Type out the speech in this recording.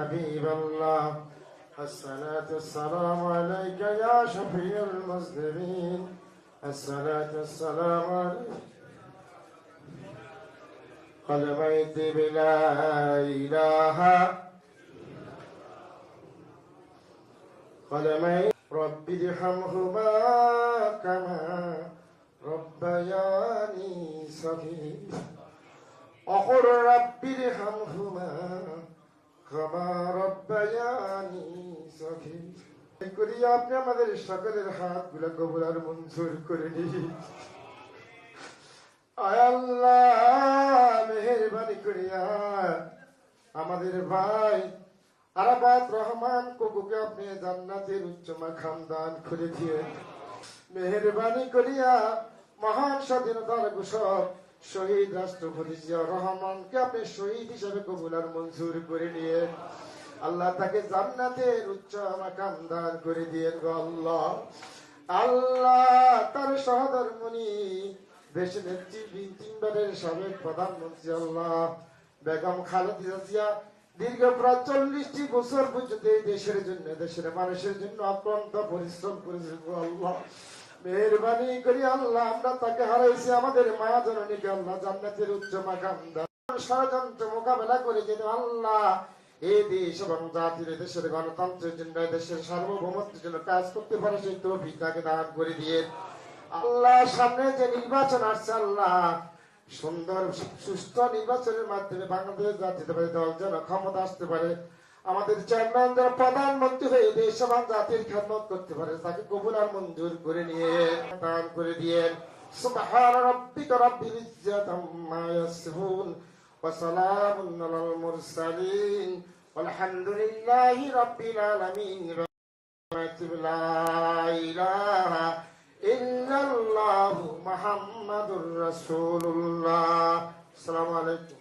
حبيب الله. الصلاة والسلام عليك يا شفيع المسلمين. الصلاة والسلام عليك. قد بيت بلا إله. قدمي رب ارحمهما كما ربياني صغيرا أقول رب ارحمهما ক্ষমা রব্বায়ানি সখী আপনি আমাদের সকলের হাতগুলা কবুল আর মঞ্জুর করে নিন। আল্লাহ, মেহরবানি করিয়া আমাদের ভাই আরাবাদ রহমান কুকুকে আপনি জান্নাতের উচ্চমা খানদান খুলে দিয়ে মেহরবানি করিয়া মহান স্বাধীনতার গুসব শহীদ রাষ্ট্রপতি রহমানকে আপনি শহীদ হিসেবে কবুল আর মঞ্জুর করে নিয়ে আল্লাহ তাকে জান্নাতের উচ্চ মাকাম দান করে দিয়ে আল্লাহ। আল্লাহ তার সহধর্মণি দেশ নেত্রী, তিনবারের সাবেক প্রধানমন্ত্রী আল্লাহ বেগম খালেদা জিয়া, দীর্ঘ প্রায় চল্লিশটি বছর পর্যন্ত এই দেশের জন্য, দেশের মানুষের জন্য অক্লান্ত পরিশ্রম করেছে আল্লাহ। মেহরবানি করি আল্লাহ, আমরা তাকে হারাইছি, আমাদের মায়া জননীকে আল্লাহ জান্নাতের উচ্চ মাকাম দান। ষড়যন্ত্র মোকাবেলা করে যেন আল্লাহ এই দেশ এবং জাতির দেশের গণতন্ত্রের জন্য দেশের সার্বভৌমত্বের জন্য কাজ করতে পারে, সেই তৌফিক তাকে দান করে দিয়ে। আল্লাহ, সামনে যে নির্বাচন আসছে, আল্লাহ, সুন্দর, সুস্থ নির্বাচনের মাধ্যমে বাংলাদেশ জাতীয়তাবাদী দল যেন ক্ষমতা আসতে পারে। আমাদের চেয়ারম্যান যারা প্রধানমন্ত্রী হয়ে দেশ জাতির খেদমত করতে পারে, তাকে কবুল মঞ্জুর করে নিয়ে দান করে দিয়েন। সুবহান রাব্বিকা রাব্বিল ইজ্জাত আম্মা ইয়াসিফুন ওয়া সালামুন আলাল মুরসালিন। আলহামদুলিল্লাহি রাব্বিল আলামিন। লা ইলাহা মুহাম্মাদুর রাসূলুল্লাহ। আসসালামু আলাইকুম।